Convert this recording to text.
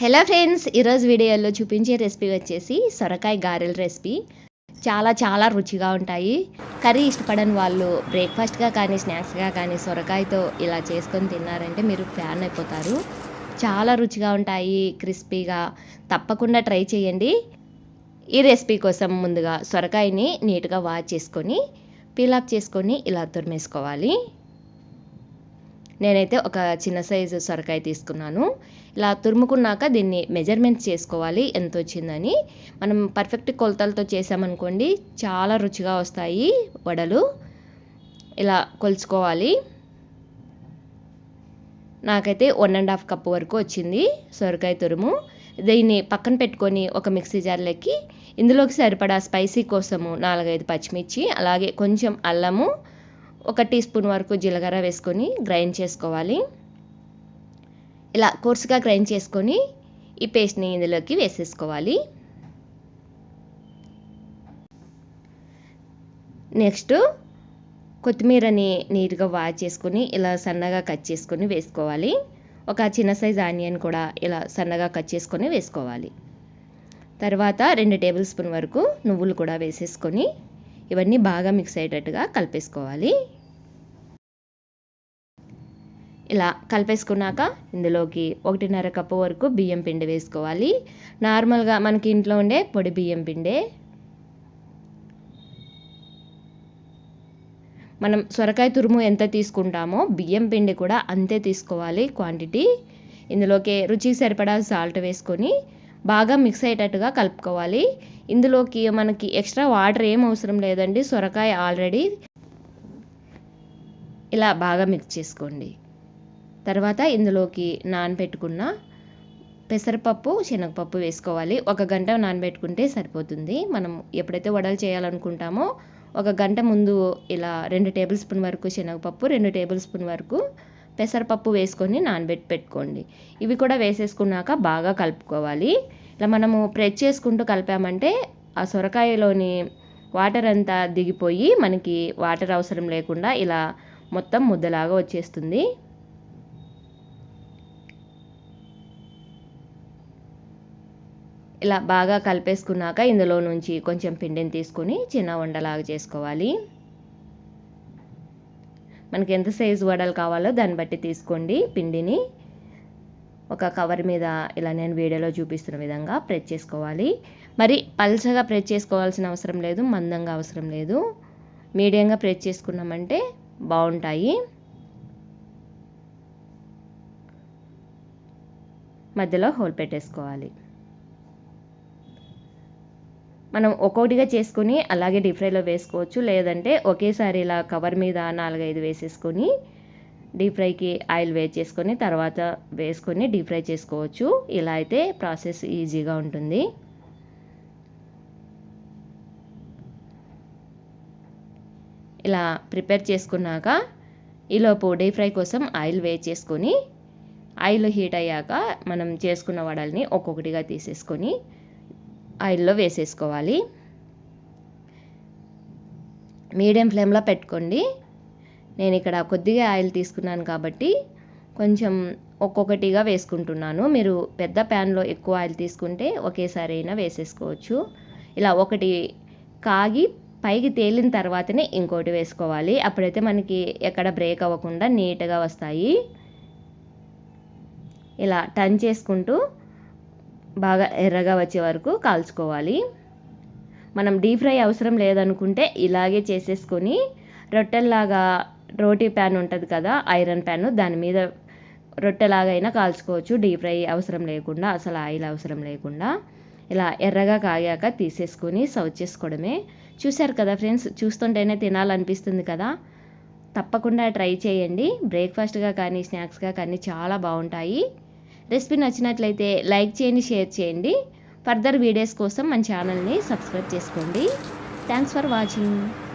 Hello friends ఈరోజు వీడియోలో చూపించే రెసిపీ వచ్చేసి సొరకాయ గారెల రెసిపీ. చాలా చాలా రుచిగా ఉంటాయి. కర్రీ ఇష్టపడని వాళ్ళు బ్రేక్ఫాస్ట్గా కానీ స్నాక్స్గా కానీ సొరకాయతో ఇలా చేసుకొని తిన్నారంటే మీరు ఫ్యాన్ అయిపోతారు. చాలా రుచిగా ఉంటాయి క్రిస్పీగా. తప్పకుండా ట్రై చేయండి. ఈ రెసిపీ కోసం ముందుగా సొరకాయని నీట్గా వాష్ చేసుకొని పీలాప్ చేసుకొని ఇలా తురిమేసుకోవాలి. నేనైతే ఒక చిన్న సైజు సొరకాయ తీసుకున్నాను. ఇలా తురుముకున్నాక దీన్ని మెజర్మెంట్స్ చేసుకోవాలి ఎంత వచ్చిందని మనం పర్ఫెక్ట్ కొలతలతో చేసామనుకోండి చాలా రుచిగా వస్తాయి వడలు. ఇలా కొలుచుకోవాలి. నాకైతే వన్ అండ్ హాఫ్ కప్ వరకు వచ్చింది సొరకాయ తురుము. దీన్ని పక్కన పెట్టుకొని ఒక మిక్సీ జార్లోకి ఇందులోకి సరిపడా స్పైసీ కోసము నాలుగైదు పచ్చిమిర్చి అలాగే కొంచెం అల్లము ఒక టీ స్పూన్ వరకు జీలకర్ర వేసుకొని గ్రైండ్ చేసుకోవాలి. ఇలా కోర్సుగా గ్రైండ్ చేసుకొని ఈ పేస్ట్ని ఇందులోకి వేసేసుకోవాలి. నెక్స్ట్ కొత్తిమీరని నీట్గా వాష్ చేసుకొని ఇలా సన్నగా కట్ చేసుకొని వేసుకోవాలి. ఒక చిన్న సైజ్ ఆనియన్ కూడా ఇలా సన్నగా కట్ చేసుకొని వేసుకోవాలి. తర్వాత రెండు టేబుల్ స్పూన్ వరకు నువ్వులు కూడా వేసేసుకొని ఇవన్నీ బాగా మిక్స్ అయ్యేటట్టుగా కలిపేసుకోవాలి. ఇలా కలిపేసుకున్నాక ఇందులోకి ఒకటిన్నర కప్పు వరకు బియ్యం పిండి వేసుకోవాలి. నార్మల్గా మనకి ఇంట్లో ఉండే పొడి బియ్యం పిండే. మనం సొరకాయ తురుము ఎంత తీసుకుంటామో బియ్యం పిండి కూడా అంతే తీసుకోవాలి క్వాంటిటీ. ఇందులోకి రుచికి సరిపడా సాల్ట్ వేసుకొని బాగా మిక్స్ అయ్యేటట్టుగా కలుపుకోవాలి. ఇందులోకి మనకి ఎక్స్ట్రా వాటర్ ఏం అవసరం లేదండి. సొరకాయ ఆల్రెడీ ఇలా బాగా మిక్స్ చేసుకోండి. తర్వాత ఇందులోకి నానబెట్టుకున్న పెసరపప్పు శనగపప్పు వేసుకోవాలి. ఒక గంట నానబెట్టుకుంటే సరిపోతుంది. మనం ఎప్పుడైతే వడలు చేయాలనుకుంటామో ఒక గంట ముందు ఇలా రెండు టేబుల్ స్పూన్ వరకు శనగపప్పు రెండు టేబుల్ స్పూన్ వరకు పెసరపప్పు వేసుకొని నానబెట్టి పెట్టుకోండి ఇవి కూడా వేసేసుకున్నాక బాగా కలుపుకోవాలి. ఇలా మనము ప్రెస్ చేసుకుంటూ కలిపామంటే ఆ సొరకాయలోని వాటర్ అంతా దిగిపోయి మనకి వాటర్ అవసరం లేకుండా ఇలా మొత్తం ముద్దలాగా వచ్చేస్తుంది. ఇలా బాగా కలిపేసుకున్నాక ఇందులో నుంచి కొంచెం పిండిని తీసుకొని చిన్న వండలాగా చేసుకోవాలి. మనకి ఎంత సైజు వడలు కావాలో దాన్ని బట్టి తీసుకోండి పిండిని. ఒక కవర్ మీద ఇలా నేను వీడియోలో చూపిస్తున్న విధంగా ప్రెస్ చేసుకోవాలి. మరి పల్చగా ప్రెస్ చేసుకోవాల్సిన అవసరం లేదు మందంగా అవసరం లేదు. మీడియంగా ప్రెస్ చేసుకున్నామంటే బాగుంటాయి. మధ్యలో హోల్ పెట్టేసుకోవాలి. మనం ఒక్కొక్కటిగా చేసుకొని అలాగే డీప్ ఫ్రైలో వేసుకోవచ్చు. లేదంటే ఒకేసారి ఇలా కవర్ మీద నాలుగైదు వేసేసుకొని డీప్ ఫ్రైకి ఆయిల్ వేచేసుకొని తర్వాత వేసుకొని డీప్ ఫ్రై చేసుకోవచ్చు. ఇలా అయితే ప్రాసెస్ ఈజీగా ఉంటుంది. ఇలా ప్రిపేర్ చేసుకున్నాక ఈలోపు డీప్ ఫ్రై కోసం ఆయిల్ వేచేసుకొని ఆయిల్ హీట్ అయ్యాక మనం చేసుకున్న వడల్ని ఒక్కొక్కటిగా తీసేసుకొని ఆయిల్లో వేసేసుకోవాలి. మీడియం ఫ్లేమ్లో పెట్టుకోండి. నేను ఇక్కడ కొద్దిగా ఆయిల్ తీసుకున్నాను కాబట్టి కొంచెం ఒక్కొక్కటిగా వేసుకుంటున్నాను. మీరు పెద్ద ప్యాన్లో ఎక్కువ ఆయిల్ తీసుకుంటే ఒకేసారి అయినా వేసేసుకోవచ్చు. ఇలా ఒకటి కాగి పైకి తేలిన తర్వాతనే ఇంకోటి వేసుకోవాలి. అప్పుడైతే మనకి ఎక్కడ బ్రేక్ అవ్వకుండా నీట్గా వస్తాయి. ఇలా టర్న్ చేసుకుంటూ బాగా ఎర్రగా వచ్చే వరకు కాల్చుకోవాలి. మనం డీప్ ఫ్రై అవసరం లేదనుకుంటే ఇలాగే చేసేసుకొని రొట్టెల్లాగా రోటీ ప్యాన్ ఉంటుంది కదా ఐరన్ ప్యాన్ దాని మీద రొట్టెలాగైనా కాల్చుకోవచ్చు. డీప్ ఫ్రై అవసరం లేకుండా అసలు ఆయిల్ అవసరం లేకుండా. ఇలా ఎర్రగా కాగాక తీసేసుకొని సర్వ్ చేసుకోవడమే. చూశారు కదా ఫ్రెండ్స్ చూస్తుంటేనే తినాలనిపిస్తుంది కదా. తప్పకుండా ట్రై చేయండి. బ్రేక్ఫాస్ట్గా కానీ స్నాక్స్గా కానీ చాలా బాగుంటాయి. రెసిపీ నచ్చినట్లయితే లైక్ చేయండి షేర్ చేయండి. ఫర్దర్ వీడియోస్ కోసం మన ఛానల్ని సబ్స్క్రైబ్ చేసుకోండి. Thanks for watching.